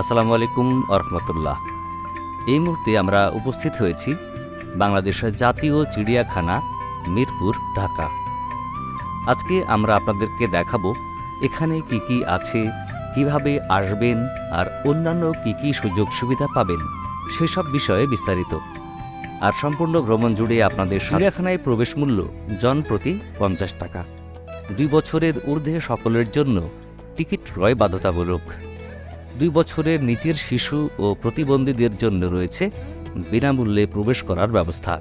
আসসালামু আলাইকুম আরহামতুল্লাহ এই মুহূর্তে আমরা উপস্থিত হয়েছি বাংলাদেশের জাতীয় চিড়িয়াখানা, মিরপুর, ঢাকা। আজকে আমরা আপনাদেরকে দেখাবো এখানে কি কি আছে, কীভাবে আসবেন আর অন্যান্য কি কি সুযোগ সুবিধা পাবেন সেসব বিষয়ে বিস্তারিত। আর সম্পূর্ণ ভ্রমণ জুড়ে আপনাদের চিড়িয়াখানায় প্রবেশ মূল্য জনপ্রতি পঞ্চাশ টাকা। দুই বছরের ঊর্ধ্বে সকলের জন্য টিকিট ক্রয় বাধ্যতামূলক। দুই বছরের নিচের শিশু ও প্রতিবন্ধীদের জন্য রয়েছে বিনামূল্যে প্রবেশ করার ব্যবস্থা।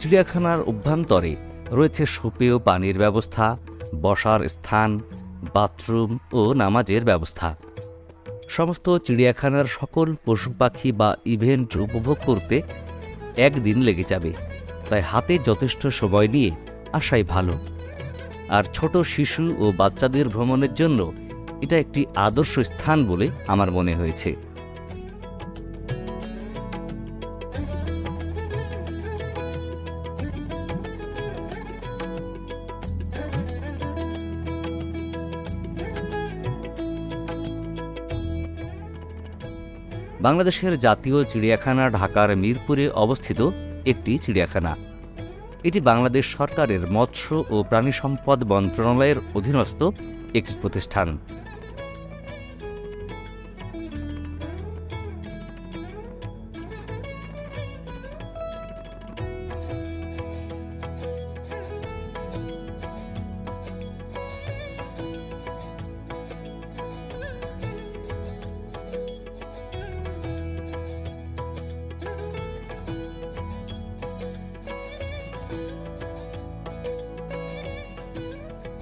চিড়িয়াখানার অভ্যন্তরে রয়েছে সুপেয় পানির ব্যবস্থা, বসার স্থান বাথরুম ও নামাজের ব্যবস্থা। সমস্ত চিড়িয়াখানার সকল পশু পাখি বা ইভেন্ট উপভোগ করতে একদিন লেগে যাবে। তাই হাতে যথেষ্ট সময় নিয়ে আসাই ভালো। আর ছোট শিশু ও বাচ্চাদের ভ্রমণের জন্য এটা একটি আদর্শ স্থান বলে আমার মনে হয়েছে। বাংলাদেশের জাতীয় চিড়িয়াখানা ঢাকার মিরপুরে অবস্থিত একটি চিড়িয়াখানা। এটি বাংলাদেশ সরকারের মৎস্য ও প্রাণী সম্পদ মন্ত্রণালয়ের অধীনস্থ একটি প্রতিষ্ঠান।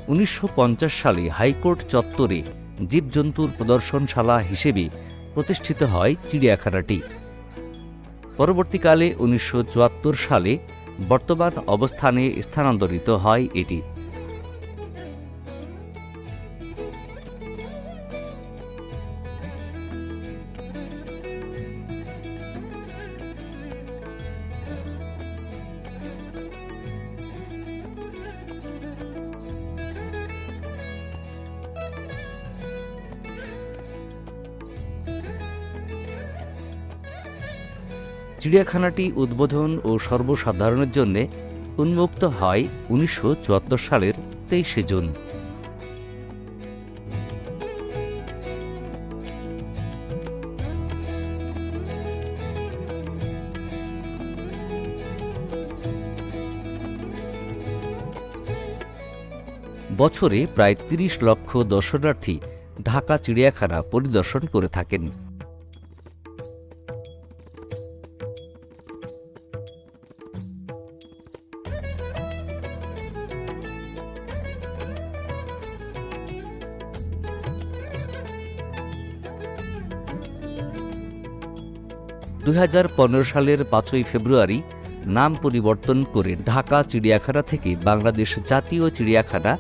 উনিশশো পঞ্চাশ সালে হাইকোর্ট চত্বরে জীবজন্তুর প্রদর্শনশালা হিসেবে প্রতিষ্ঠিত হয় চিড়িয়াখানাটি। পরবর্তীকালে উনিশশো চুয়াত্তর সালে বর্তমান অবস্থানে স্থানান্তরিত হয় এটি। চিড়িয়াখানাটি উদ্বোধন ও সর্বসাধারণের জন্য উন্মুক্ত হয় উনিশশো চুয়াত্তর সালের তেইশে জুন। বছরে প্রায় তিরিশ লক্ষ দর্শনার্থী ঢাকা চিড়িয়াখানা পরিদর্শন করে থাকেন। দুই হাজার পনেরো সালের পাঁচই ফেব্রুয়ারি নাম পরিবর্তন করে ঢাকা চিড়িয়াখানা থেকে বাংলাদেশ জাতীয় চিড়িয়াখানা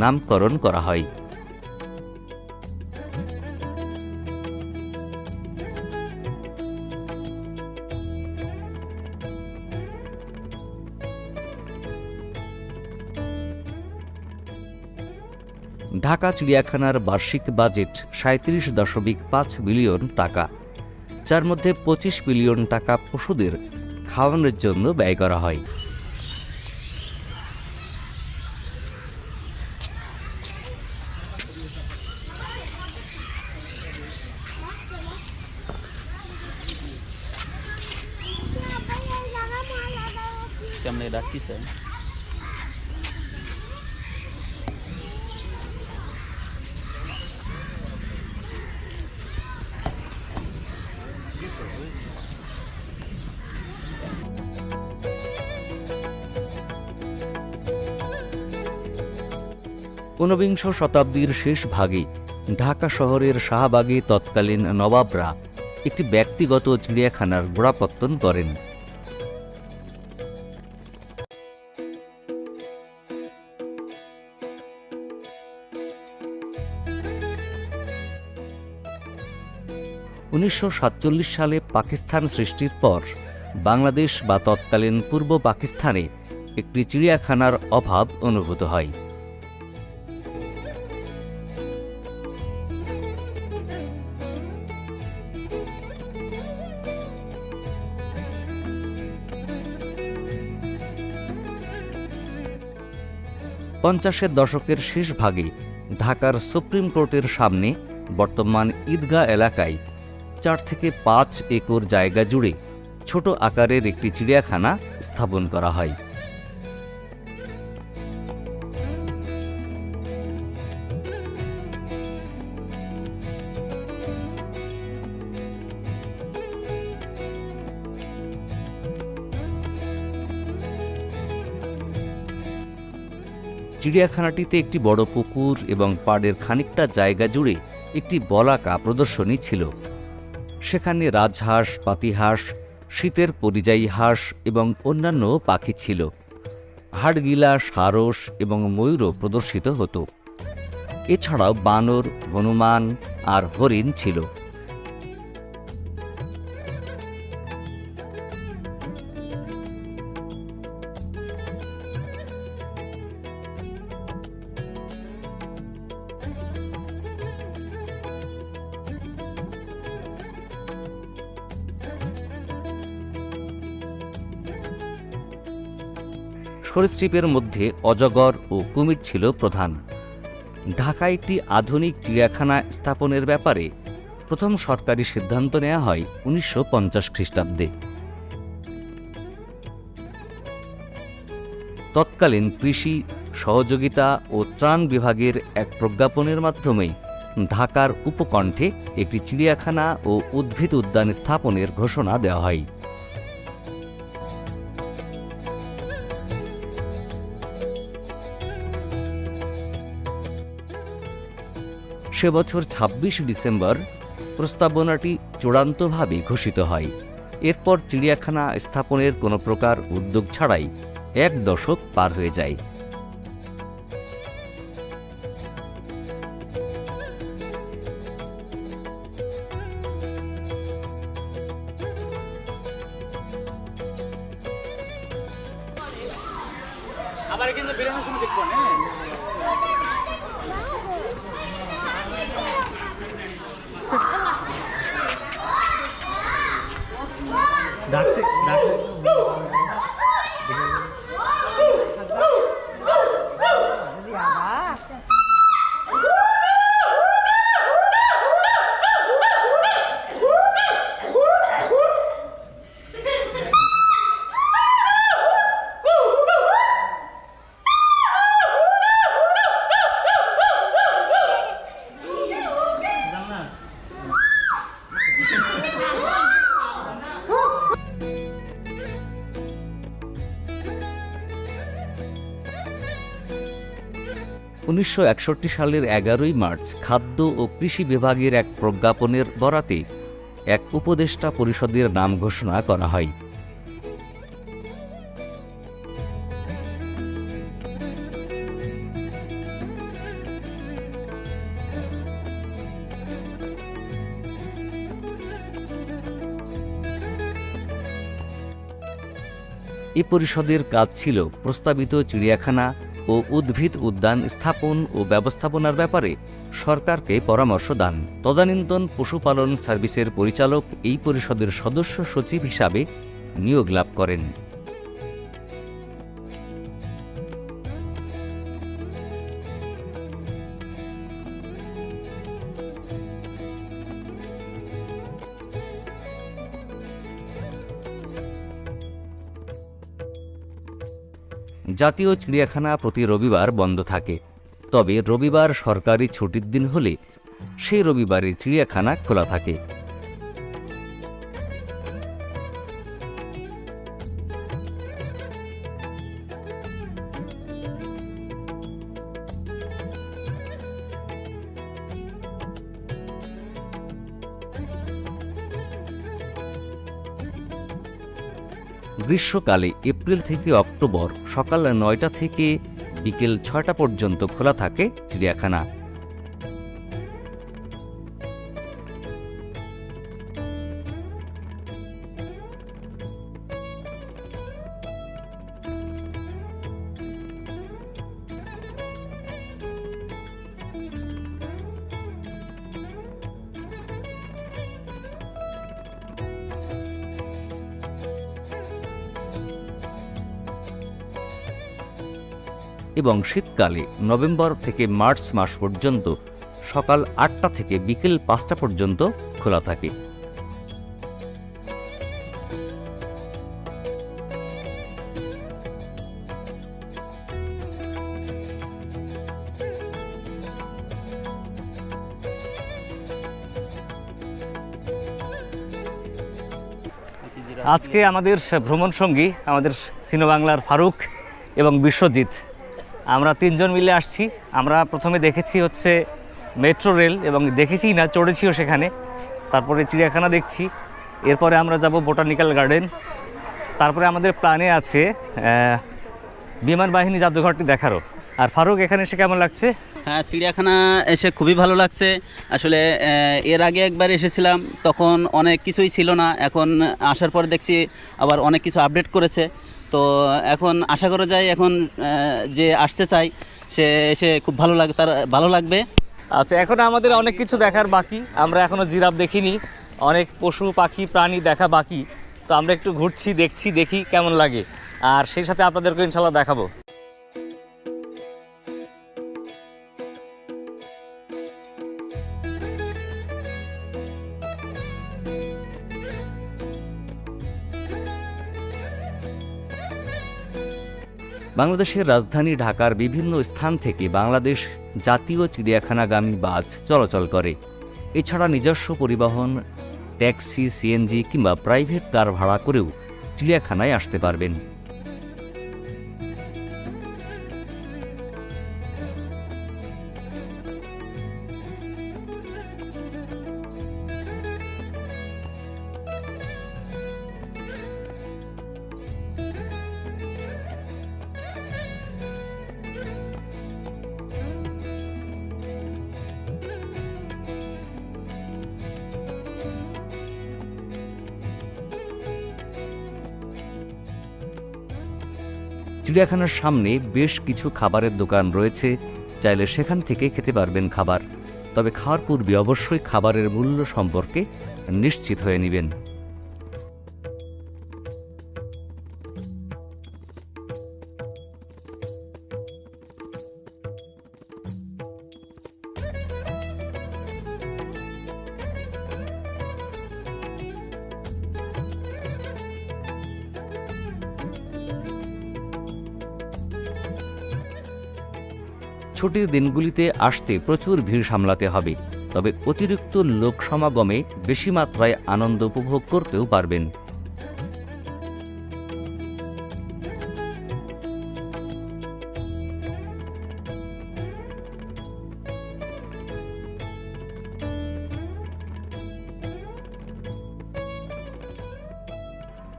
নামকরণ করা হয়। ঢাকা চিড়িয়াখানার বার্ষিক বাজেট সাঁত্রিশ দশমিক পাঁচ বিলিয়ন টাকা। যার মধ্যে পঁচিশ বিলিয়ন টাকা পশুদের খাওয়ানোর জন্য ব্যয় করা হয়। কেমনে ডাকতিছে ঊনবিংশ শতাব্দীর শেষ ভাগে ঢাকা শহরের শাহবাগে তৎকালীন নবাবরা একটি ব্যক্তিগত চিড়িয়াখানার গোড়াপত্তন করেন। উনিশশো সাতচল্লিশ সালে পাকিস্তান সৃষ্টির পর বাংলাদেশ বা তৎকালীন পূর্ব পাকিস্তানে একটি চিড়িয়াখানার অভাব অনুভূত হয়। পঞ্চাশের দশকের শেষ ভাগে ঢাকার সুপ্রিম কোর্টের সামনে বর্তমান ঈদগাহ এলাকায় চার থেকে পাঁচ একর জায়গা জুড়ে ছোট আকারের একটি চিড়িয়াখানা স্থাপন করা হয়। চিড়িয়াখানাটিতে একটি বড় পুকুর এবং পাড়ের খানিকটা জায়গা জুড়ে একটি বলাকা প্রদর্শনী ছিল। সেখানে রাজহাঁস, পাতিহাঁস, শীতের পরিযায়ী হাঁস এবং অন্যান্য পাখি ছিল। হাড়গিলা, সারস এবং ময়ূরও প্রদর্শিত হতো। এছাড়াও বানর, হনুমান আর হরিণ ছিল। সরীসৃপের মধ্যে অজগর ও কুমির ছিল প্রধান। ঢাকায় একটি আধুনিক চিড়িয়াখানা স্থাপনের ব্যাপারে প্রথম সরকারি সিদ্ধান্ত নেওয়া হয় উনিশশো পঞ্চাশ খ্রিস্টাব্দে। তৎকালীন কৃষি, সহযোগিতা ও ত্রাণ বিভাগের এক প্রজ্ঞাপনের মাধ্যমে ঢাকার উপকণ্ঠে একটি চিড়িয়াখানা ও উদ্ভিদ উদ্যান স্থাপনের ঘোষণা দেওয়া হয়। সে বছর ছাব্বিশ ডিসেম্বর প্রস্তাবনাটি চূড়ান্তভাবে ঘোষিত হয়। এরপর চিড়িয়াখানা স্থাপনের কোনো প্রকার উদ্যোগ ছাড়াই এক দশক পার হয়ে যায়। আবার কিন্তু সময় দেখব না উনিশশো একষট্টি সালের এগারোই মার্চ খাদ্য ও কৃষি বিভাগের এক প্রজ্ঞাপনের বরাতে এক উপদেষ্টা পরিষদের নাম ঘোষণা করা হয়। এ পরিষদের কাজ ছিল প্রস্তাবিত চিড়িয়াখানা ও উদ্ভিদ উদ্যান স্থাপন ও ব্যবস্থাপনার ব্যাপারে সরকারকে পরামর্শ দান। তদানীন্তন পশুপালন সার্ভিসের পরিচালক এই পরিষদের সদস্য সচিব হিসাবে নিয়োগ লাভ করেন। জাতীয় চিড়িয়াখানা প্রতি রবিবার বন্ধ থাকে। তবে রবিবার সরকারি ছুটির দিন হলে সেই রবিবারে চিড়িয়াখানা খোলা থাকে। গ্রীষ্মকালে এপ্রিল থেকে অক্টোবর সকাল নয়টা থেকে বিকেল ছয়টা পর্যন্ত খোলা থাকে চিড়িয়াখানা। এবং শীতকালে নভেম্বর থেকে মার্চ মাস পর্যন্ত সকাল আটটা থেকে বিকেল পাঁচটা পর্যন্ত খোলা থাকে। আজকে আমাদের ভ্রমণ সঙ্গী আমাদের সিনেবাংলার ফারুক এবং বিশ্বজিৎ। আমরা তিনজন মিলে আসছি। আমরা প্রথমে দেখেছি হচ্ছে মেট্রো রেল এবং দেখেছি না, চড়েছিও সেখানে। তারপরে চিড়িয়াখানা দেখছি। এরপরে আমরা যাব বোটানিক্যাল গার্ডেন। তারপরে আমাদের প্ল্যানে আছে বিমান বাহিনী জাদুঘরটি দেখারও। আর ফারুক, এখানে এসে কেমন লাগছে? হ্যাঁ চিড়িয়াখানা এসে খুবই ভালো লাগছে। আসলে এর আগে একবার এসেছিলাম, তখন অনেক কিছুই ছিল না। এখন আসার পর দেখছি আবার অনেক কিছু আপডেট করেছে। তো এখন আশা করা যায় এখন যে আসতে চাই সে এসে খুব ভালো লাগে, তার ভালো লাগবে। আচ্ছা এখন আমাদের অনেক কিছু দেখার বাকি। আমরা এখনও জিরাফ দেখিনি। অনেক পশু, পাখি, প্রাণী দেখা বাকি। তো আমরা একটু ঘুরছি, দেখছি, দেখি কেমন লাগে। আর সেই সাথে আপনাদেরকে ইনশাল্লাহ দেখাবো। বাংলাদেশের রাজধানী ঢাকার বিভিন্ন স্থান থেকে বাংলাদেশ জাতীয় চিড়িয়াখানাগামী বাস চলাচল করে। এছাড়া নিজস্ব পরিবহন, ট্যাক্সি, সিএনজি কিংবা প্রাইভেট কার ভাড়া করেও চিড়িয়াখানায় আসতে পারবেন। চিড়িয়াখানার সামনে বেশ কিছু খাবারের দোকান রয়েছে, চাইলে সেখান থেকে খেতে পারবেন খাবার। তবে খাওয়ার পূর্বে অবশ্যই খাবারের মূল্য সম্পর্কে নিশ্চিত হয়ে নেবেন। ছুটির দিনগুলিতে আসতে প্রচুর ভিড় সামলাতে হবে, তবে অতিরিক্ত লোক সমাগমে বেশি মাত্রায় আনন্দ উপভোগ করতেও পারবেন।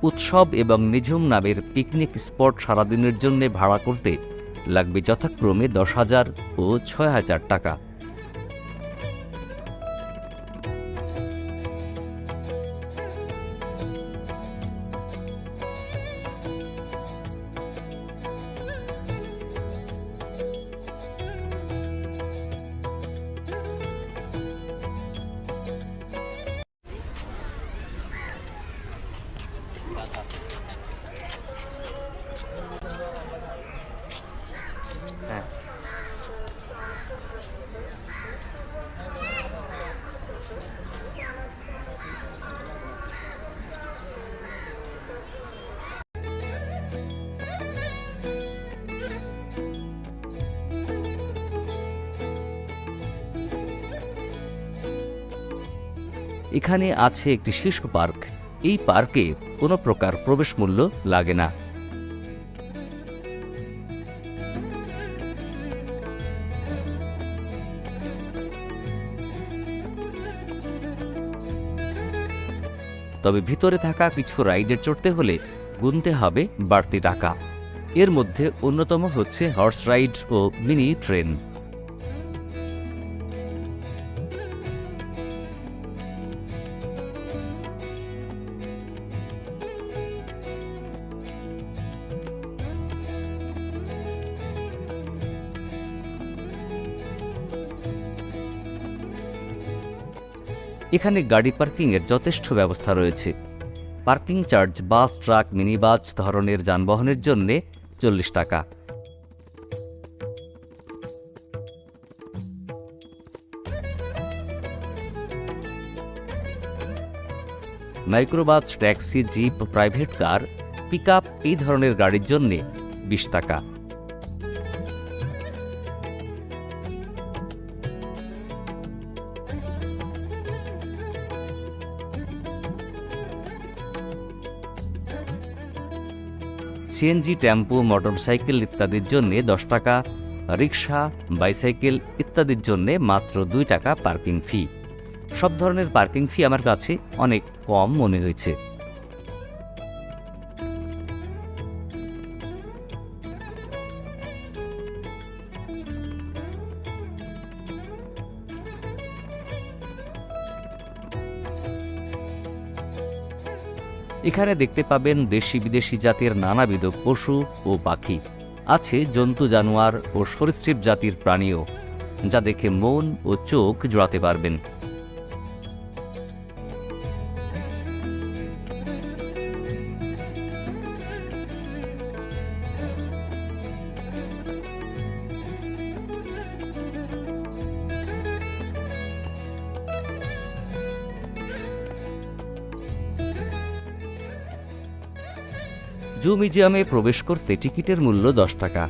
উৎসব এবং নিঝুম নামের পিকনিক স্পট সারাদিনের জন্য ভাড়া করতে লাগবে যথাক্রমে দশ হাজার ও ছয় হাজার টাকা। এখানে আছে একটি শিশু পার্ক। এই পার্কে কোনো প্রকার প্রবেশ মূল্য লাগে না। তবে ভিতরে থাকা কিছু রাইডে চড়তে হলে গুনতে হবে বাড়তি টাকা। এর মধ্যে অন্যতম হচ্ছে হর্স রাইড ও মিনি ট্রেন। এখানে গাড়ি পার্কিংয়ের যথেষ্ট ব্যবস্থা রয়েছে। Parking charge, bus, truck mini bus ধরনের যানবাহনের জন্যে চল্লিশ টাকা। Microbus, taxi, jeep, private car pick এই ধরনের গাড়ির জন্যে বিশ টাকা। সিএনজি টেম্পো, মোটরসাইকেল ইত্যাদির জন্য দশ টাকা, রিক্সা, বাইসাইকেল ইত্যাদির জন্য মাত্র দুই টাকা পার্কিং ফি। সব ধরনের পার্কিং ফি আমার কাছে অনেক কম মনে হয়েছে। এখানে দেখতে পাবেন দেশি বিদেশি জাতের নানাবিধ পশু ও পাখি। আছে জন্তু, জানোয়ার ও সরীসৃপ জাতির প্রাণীও, যা দেখে মন ও চোখ জোড়াতে পারবেন। জু মিউজিয়ামে প্রবেশ করতে টিকিটের মূল্য দশ টাকা।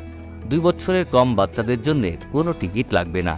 দুই বছরের কম বাচ্চাদের জন্য কোনো টিকিট লাগবে না।